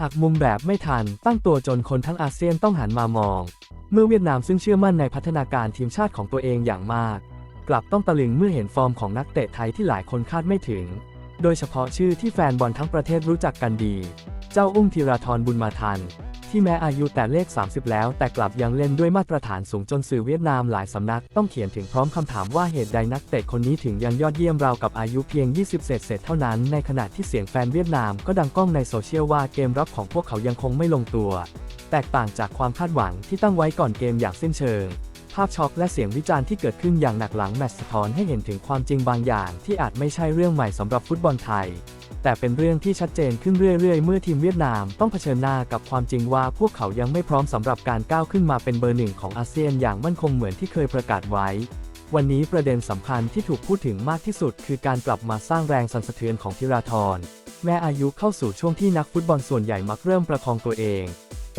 หักมุมแบบไม่ทัน ตั้งตัวจนคนทั้งอาเซียนต้องหันมามอง เมื่อเวียดนามซึ่งเชื่อมั่นในพัฒนาการทีมชาติของตัวเองอย่างมาก กลับต้องตะลึงเมื่อเห็นฟอร์มของนักเตะไทยที่หลายคนคาดไม่ถึง โดยเฉพาะชื่อที่แฟนบอลทั้งประเทศรู้จักกันดี เจ้าอุ้งธีราธรบุญมาทัน ที่แม้อายุแต่เลข 30 แล้ว แต่กลับยังเล่นด้วยมาตรฐานสูงจนสื่อเวียดนามหลายสำนักต้องเขียนถึงพร้อมคำถามว่าเหตุใดนักเตะคนนี้ถึงยังยอดเยี่ยมราวกับอายุเพียง 20 เศษเศษเท่านั้น ในขณะที่เสียงแฟนเวียดนามก็ดังก้องในโซเชียลว่าเกมรับของพวกเขายังคงไม่ลงตัว แตกต่างจากความคาดหวังที่ตั้งไว้ก่อนเกมอย่างสิ้นเชิง ภาพช็อกและเสียงวิจารณ์ที่เกิดขึ้นอย่างหนักหลังแมตช์สะท้อนให้เห็นถึงความจริงบางอย่างที่อาจไม่ใช่เรื่องใหม่สำหรับฟุตบอลไทย แต่เป็นเรื่องที่ชัดเจนขึ้นเรื่อยๆ เมื่อทีมเวียดนามต้องเผชิญหน้ากับความจริงว่าพวกเขายังไม่พร้อมสำหรับการก้าวขึ้นมาเป็นเบอร์หนึ่งของอาเซียนอย่างมั่นคงเหมือนที่เคยประกาศไว้ วันนี้ประเด็นสำคัญที่ถูกพูดถึงมากที่สุด คือการกลับมาสร้างแรงสั่นสะเทือนของธีราธรแม้อายุเข้าสู่ช่วงที่นักฟุตบอลส่วนใหญ่มักเริ่มประคองตัวเอง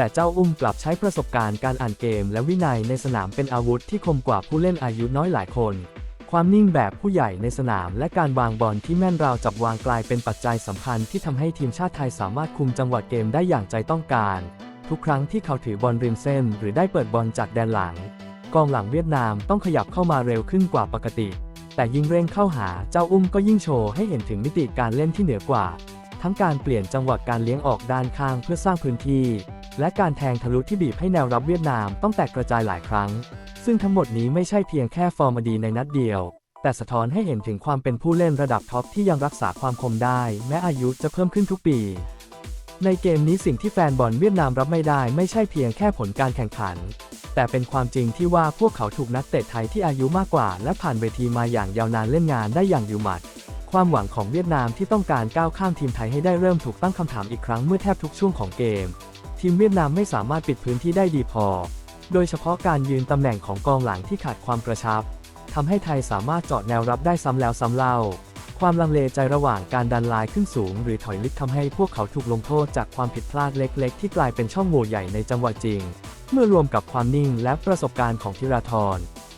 แต่เจ้าอุ้มกลับใช้ประสบการณ์การอ่านเกมและวินัยในสนามเป็นอาวุธที่คมกว่าผู้เล่นอายุน้อยหลายคน ความนิ่งแบบผู้ใหญ่ในสนามและการวางบอลที่แม่นราวจับวางกลายเป็นปัจจัยสำคัญที่ทำให้ทีมชาติไทยสามารถคุมจังหวะเกมได้อย่างใจต้องการ ทุกครั้งที่เขาถือบอลริมเส้น หรือได้เปิดบอลจากแดนหลัง กองหลังเวียดนามต้องขยับเข้ามาเร็วขึ้นกว่าปกติ แต่ยิ่งเร่งเข้าหาเจ้าอุ้มก็ยิ่งโชว์ให้เห็นถึงมิติการเล่นที่เหนือกว่า ทั้งการเปลี่ยนจังหวะการเลี้ยงออกด้านข้างเพื่อสร้างพื้นที่ และการแทงทะลุที่บีบให้แนวรับเวียดนามต้องแตกกระจายหลายครั้ง ซึ่งทั้งหมดนี้ไม่ใช่เพียงแค่ฟอร์มดีในนัดเดียว แต่สะท้อนให้เห็นถึงความเป็นผู้เล่นระดับท็อปที่ยังรักษาความคมได้ แม้อายุจะเพิ่มขึ้นทุกปี ในเกมนี้สิ่งที่แฟนบอลเวียดนามรับไม่ได้ไม่ใช่เพียงแค่ผลการแข่งขัน แต่เป็นความจริงที่ว่าพวกเขาถูกนักเตะไทยที่อายุมากกว่า และผ่านเวทีมาอย่างยาวนานเล่นงานได้อย่างอยู่หมัดความหวังของเวียดนามที่ต้องการก้าวข้ามทีมไทยให้ได้เริ่มถูกตั้งคำถามอีกครั้งเมื่อแทบทุกช่วงของเกม ทีมเวียดนามไม่สามารถปิดพื้นที่ได้ดีพอ โดยเฉพาะการยืนตำแหน่งของกองหลังที่ขาดความกระชับทำให้ไทยสามารถเจาะแนวรับได้ซ้ำแล้วซ้ำเล่า ความลังเลใจระหว่างการดันลายขึ้นสูง หรือถอยลึกทำให้พวกเขาถูกลงโทษจากความผิดพลาดเล็ก ๆ ที่กลายเป็นช่องโหว่ใหญ่ในจังหวะจริง เมื่อรวมกับความนิ่งและประสบการณ์ของธีราธร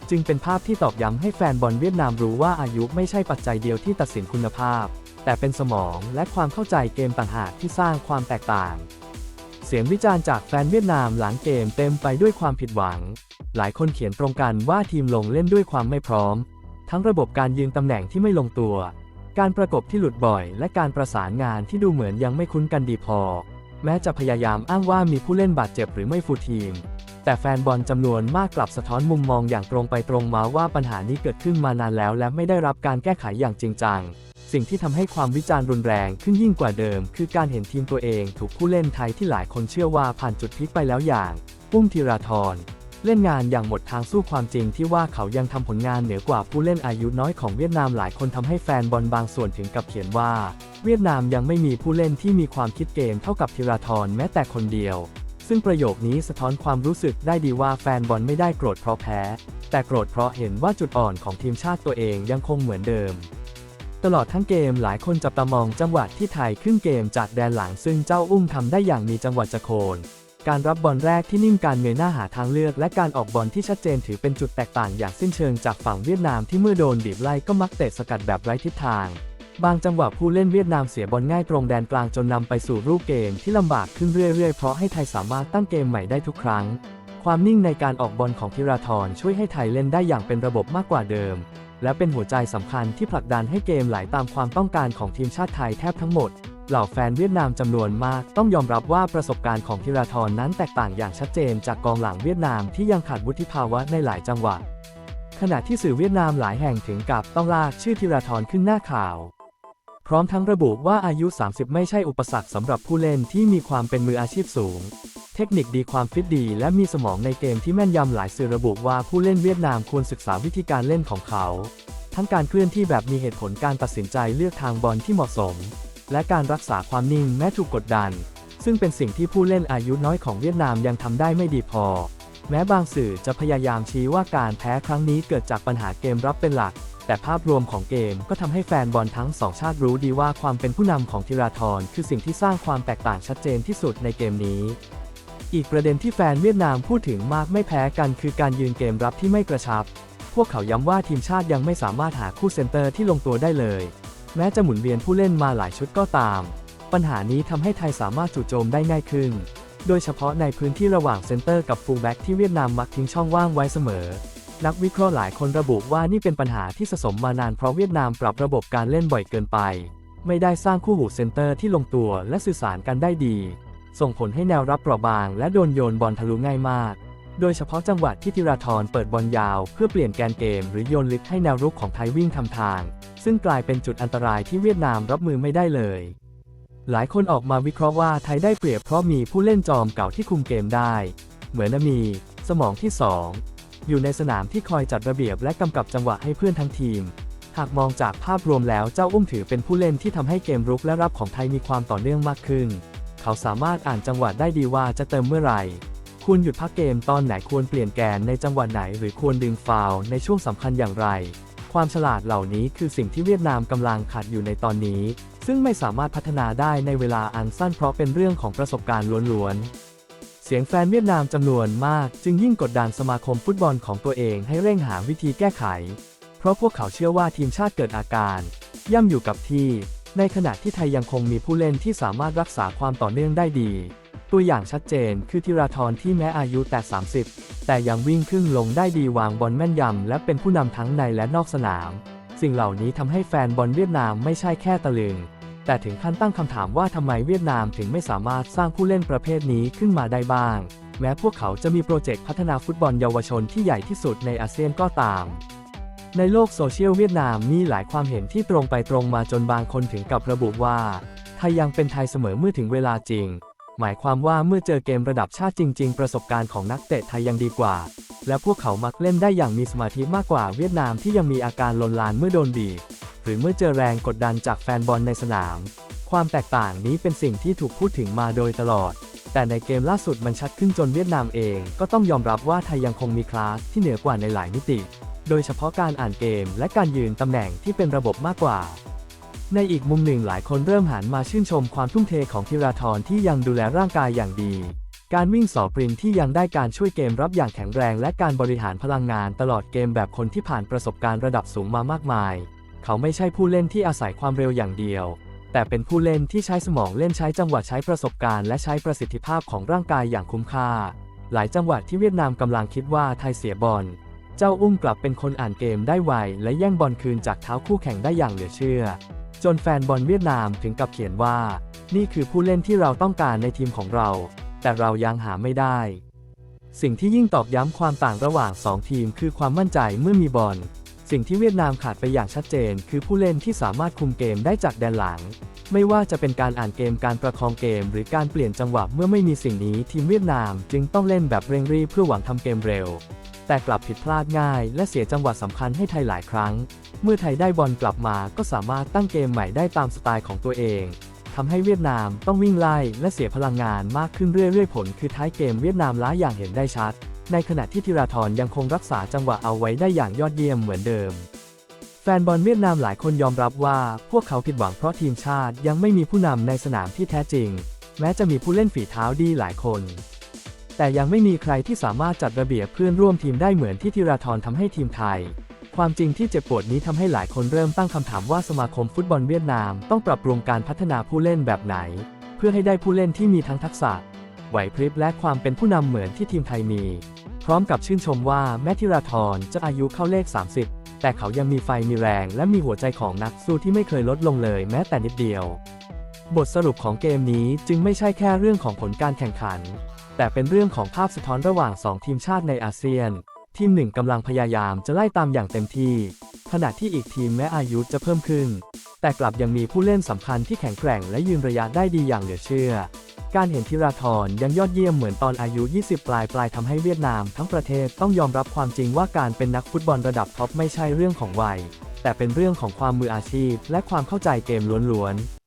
จึงเป็นภาพที่ตอกย้ำให้แฟนบอลเวียดนามรู้ว่าอายุไม่ใช่ปัจจัยเดียวที่ตัดสินคุณภาพ แต่เป็นสมองและความเข้าใจเกมต่างหากที่สร้างความแตกต่าง สียงวิจารณ์จากแฟนเวียดนามหลังเกมเต็มไปด้วยความผิดหวัง หลายคนเขียนตรงกันว่าทีมลงเล่นด้วยความไม่พร้อม ทั้งระบบการยืนตำแหน่งที่ไม่ลงตัว การประกบที่หลุดบ่อย และการประสานงานที่ดูเหมือนยังไม่คุ้นกันดีพอ แม้จะพยายามอ้างว่ามีผู้เล่นบาดเจ็บหรือไม่ฟูทีม แต่แฟนบอลจำนวนมากกลับสะท้อนมุมมองอย่างตรงไปตรงมาว่าปัญหานี้เกิดขึ้นมานานแล้ว และไม่ได้รับการแก้ไขอย่างจริงจัง สิ่งที่ทำให้ความวิจารณ์รุนแรงขึ้นยิ่งกว่าเดิม คือการเห็นทีมตัวเองถูกผู้เล่นไทยที่หลายคนเชื่อว่าผ่านจุดพลิกไปแล้วอย่างปุ้มธีราธรเล่นงานอย่างหมดทางสู้ความจริงที่ว่าเขายังทำผลงานเหนือกว่าผู้เล่นอายุน้อยของเวียดนามหลายคนทำให้แฟนบอลบางส่วนถึงกับเขียนว่า เวียดนามยังไม่มีผู้เล่นที่มีความคิดเกมเท่ากับธีราธรแม้แต่คนเดียว ซึ่งประโยคนี้สะท้อนความรู้สึกได้ดีว่าแฟนบอลไม่ได้โกรธเพราะแพ้ แต่โกรธเพราะเห็นว่าจุดอ่อนของทีมชาติตัวเองยังคงเหมือนเดิม ตลอดทั้งเกมหลายคนจับตามองจังหวะที่ไทยขึ้นเกมจากแดนหลังซึ่งเจ้าอุ้มทำได้อย่างมีจังหวะจะโคนการรับบอลแรกที่นิ่มการเงยหน้าหาทางเลือก และการออกบอลที่ชัดเจนถือเป็นจุดแตกต่างอย่างสิ้นเชิงจากฝั่งเวียดนามที่เมื่อโดนบีบไล่ก็มักเตะสกัดแบบไร้ทิศทาง บางจังหวะผู้เล่นเวียดนามเสียบอลง่ายตรงแดนกลางจนนำไปสู่รูปเกมที่ลำบากขึ้นเรื่อยๆเพราะให้ไทยสามารถตั้งเกมใหม่ได้ทุกครั้ง ความนิ่งในการออกบอลของธีราธรช่วยให้ไทยเล่นได้อย่างเป็นระบบมากกว่าเดิม และเป็นหัวใจสำคัญที่ผลักดันให้เกมไหลตามความต้องการของทีมชาติไทยแทบทั้งหมด เหล่าแฟนเวียดนามจำนวนมากต้องยอมรับว่าประสบการณ์ของธีราธรนั้นแตกต่างอย่างชัดเจนจากกองหลังเวียดนามที่ยังขาดวุฒิภาวะในหลายจังหวะ ขณะที่สื่อเวียดนามหลายแห่งถึงกับต้องลากชื่อธีราธรขึ้นหน้าข่าว พร้อมทั้งระบุว่าอายุ 30 ไม่ใช่อุปสรรคสำหรับผู้เล่นที่มีความเป็นมืออาชีพสูง เทคนิคดีความฟิตดีและมีสมองในเกมที่แม่นยำหลายสื่อระบุว่าผู้เล่นเวียดนามควรศึกษาวิธีการเล่นของเขา ทั้งการเคลื่อนที่แบบมีเหตุผลการตัดสินใจเลือกทางบอลที่เหมาะสม และการรักษาความนิ่งแม้ถูกกดดัน ซึ่งเป็นสิ่งที่ผู้เล่นอายุน้อยของเวียดนามยังทำได้ไม่ดีพอ แม้บางสื่อจะพยายามชี้ว่าการแพ้ครั้งนี้เกิดจากปัญหาเกมรับเป็นหลัก แต่ภาพรวมของเกมก็ทำให้แฟนบอลทั้งสองชาติรู้ดีว่าความเป็นผู้นำของธีราธรคือสิ่งที่สร้างความแตกต่างชัดเจนที่สุดในเกมนี้ อีกประเด็นที่แฟนเวียดนามพูดถึงมากไม่แพ้กันคือการยืนเกมรับที่ไม่กระชับ พวกเขาย้ำว่าทีมชาติยังไม่สามารถหาคู่เซนเตอร์ที่ลงตัวได้เลย แม้จะหมุนเวียนผู้เล่นมาหลายชุดก็ตาม ปัญหานี้ทำให้ไทยสามารถจู่โจมได้ง่ายขึ้น โดยเฉพาะในพื้นที่ระหว่างเซนเตอร์กับฟูลแบ็กที่เวียดนามมักทิ้งช่องว่างไว้เสมอ นักวิเคราะห์หลายคนระบุว่านี่เป็นปัญหาที่สะสมมานานเพราะเวียดนามปรับระบบการเล่นบ่อยเกินไป ไม่ได้สร้างคู่หูเซนเตอร์ที่ลงตัวและสื่อสารกันได้ดี ส่งผลให้แนวรับเปราะบาง และโดนโยนบอลทะลุง่ายมาก โดยเฉพาะจังหวะที่ธีราธรเปิดบอลยาว เพื่อเปลี่ยนแกนเกม หรือโยนลิฟต์ให้แนวรุกของไทยวิ่งทำทาง ซึ่งกลายเป็นจุดอันตรายที่เวียดนามรับมือไม่ได้เลย หลายคนออกมาวิเคราะห์ว่าไทยได้เปรียบเพราะมีผู้เล่นจอมเก่าที่คุมเกมได้ เหมือนมี สมองที่ 2 อยู่ในสนามที่คอยจัดระเบียบและกำกับจังหวะให้เพื่อนทั้งทีมหากมองจากภาพรวมแล้วเจ้าอุ้มถือเป็นผู้เล่นที่ทำให้เกมรุกและรับของไทยมีความต่อเนื่องมากขึ้น เขาสามารถอ่านจังหวะได้ดีว่าจะเติมเมื่อไหร่ควรหยุดพักเกมตอนไหนควรเปลี่ยนแกนในจังหวะไหนหรือควรดึงฟาวล์ในช่วงสำคัญอย่างไร ความฉลาดเหล่านี้คือสิ่งที่เวียดนามกำลังขาดอยู่ในตอนนี้ ซึ่งไม่สามารถพัฒนาได้ในเวลาอันสั้นเพราะเป็นเรื่องของประสบการณ์ล้วนๆ เสียงแฟนเวียดนามจำนวนมาก จึงยิ่งกดดันสมาคมฟุตบอลของตัวเองให้เร่งหาวิธีแก้ไข เพราะพวกเขาเชื่อว่าทีมชาติเกิดอาการ ย่ำอยู่กับที่ ในขณะที่ไทยยังคงมีผู้เล่นที่สามารถรักษาความต่อเนื่องได้ดี ตัวอย่างชัดเจนคือธีราธรที่แม้อายุแต่ 30 แต่ยังวิ่งครึ่งลงได้ดีวางบอลแม่นยำและเป็นผู้นำทั้งในและนอกสนาม สิ่งเหล่านี้ทำให้แฟนบอลเวียดนามไม่ใช่แค่ตะลึง แต่ถึงขั้นตั้งคำถามว่าทำไมเวียดนามถึงไม่สามารถสร้างผู้เล่นประเภทนี้ขึ้นมาได้บ้าง แม้พวกเขาจะมีโปรเจกต์พัฒนาฟุตบอลเยาวชนที่ใหญ่ที่สุดในอาเซียนก็ตาม ในโลกโซเชียลเวียดนามมีหลายความเห็นที่ตรงไปตรงมาจนบางคนถึงกับระบุว่า ไทยยังเป็นไทยเสมอเมื่อถึงเวลาจริง หมายความว่าเมื่อเจอเกมระดับชาติจริง ๆ ประสบการณ์ของนักเตะไทยยังดีกว่า และพวกเขามักเล่นได้อย่างมีสมาธิมากกว่าเวียดนามที่ยังมีอาการลนลานเมื่อโดนบีบหรือเมื่อเจอแรงกดดันจากแฟนบอลในสนาม ความแตกต่างนี้เป็นสิ่งที่ถูกพูดถึงมาโดยตลอด แต่ในเกมล่าสุดมันชัดขึ้นจนเวียดนามเอง ก็ต้องยอมรับว่าไทยยังคงมีคลาสที่เหนือกว่าในหลายมิติ โดยเฉพาะการอ่านเกมและการยืนตำแหน่งที่เป็นระบบมากกว่า ในอีกมุมหนึ่งหลายคนเริ่มหันมาชื่นชมความทุ่มเทของธีราธรที่ยังดูแลร่างกายอย่างดี การวิ่งสอปรินที่ยังได้การช่วยเกมรับอย่างแข็งแรงและการบริหารพลังงานตลอดเกมแบบคนที่ผ่านประสบการณ์ระดับสูงมามากมาย เขาไม่ใช่ผู้เล่นที่อาศัยความเร็วอย่างเดียว แต่เป็นผู้เล่นที่ใช้สมองเล่นใช้จังหวะใช้ประสบการณ์และใช้ประสิทธิภาพของร่างกายอย่างคุ้มค่า หลายจังหวะที่เวียดนามกำลังคิดว่าไทยเสียบอล เจ้าอุ้มกลับเป็นคนอ่านเกมได้ไว และแย่งบอลคืนจากเท้าคู่แข่งได้อย่างเหลือเชื่อ จนแฟนบอลเวียดนามถึงกับเขียนว่า นี่คือผู้เล่นที่เราต้องการในทีมของเรา แต่เรายังหาไม่ได้ สิ่งที่ยิ่งตอกย้ำความต่างระหว่าง 2 ทีมคือความมั่นใจเมื่อมีบอล สิ่งที่เวียดนามขาดไปอย่างชัดเจน คือผู้เล่นที่สามารถคุมเกมได้จากแดนหลัง ไม่ว่าจะเป็นการอ่านเกมการประคองเกม หรือการเปลี่ยนจังหวะเมื่อไม่มีสิ่งนี้ทีมเวียดนามจึงต้องเล่นแบบเร่งรีบเพื่อหวังทำเกมเร็ว แต่กลับผิดพลาดง่าย และเสียจังหวะสำคัญให้ไทยหลายครั้ง เมื่อไทยได้บอลกลับมาก็สามารถตั้งเกมใหม่ได้ตามสไตล์ของตัวเองทำให้เวียดนามต้องวิ่งไล่และเสียพลังงานมากขึ้นเรื่อยๆ ผลคือท้ายเกมเวียดนามล้าอย่างเห็นได้ชัด ในขณะที่ธีราธรยังคงรักษาจังหวะเอาไว้ได้อย่างยอดเยี่ยมเหมือนเดิม แฟนบอลเวียดนามหลายคนยอมรับว่าพวกเขาผิดหวังเพราะทีมชาติยังไม่มีผู้นำในสนามที่แท้จริง แม้จะมีผู้เล่นฝีเท้าดีหลายคน แต่ยังไม่มีใครที่สามารถจัดระเบียบเพื่อนร่วมทีมได้เหมือนที่ธีราธรทำให้ทีมไทย ความจริงที่เจ็บปวดนี้ทำให้หลายคนเริ่มตั้งคำถามว่าสมาคมฟุตบอลเวียดนามต้องปรับปรุงการพัฒนาผู้เล่นแบบไหน เพื่อให้ได้ผู้เล่นที่มีทั้งทักษะไหวพริบและความเป็นผู้นำเหมือนที่ทีมไทยมี พร้อมกับชื่นชมว่าแม้ธีราธรจะอายุเข้าเลข 30 แต่เขายังมีไฟมีแรงและมีหัวใจของนักสู้ที่ไม่เคยลดลงเลยแม้แต่นิดเดียว บทสรุปของเกมนี้จึงไม่ใช่แค่เรื่องของผลการแข่งขัน แต่เป็นเรื่องของภาพสะท้อนระหว่าง 2 ทีมชาติในอาเซียน ทีมหนึ่งกำลังพยายามจะไล่ตามอย่างเต็มที่ ขณะที่อีกทีมแม้อายุจะเพิ่มขึ้น แต่กลับยังมีผู้เล่นสำคัญที่แข็งแกร่งและยืนระยะได้ดีอย่างเหลือเชื่อ การเห็นธีราธรยังยอดเยี่ยมเหมือนตอนอายุ 20 ปลายปลายทำให้เวียดนามทั้งประเทศต้องยอมรับความจริงว่าการเป็นนักฟุตบอลระดับท็อปไม่ใช่เรื่องของวัย แต่เป็นเรื่องของความมืออาชีพ และความเข้าใจเกมล้วนๆ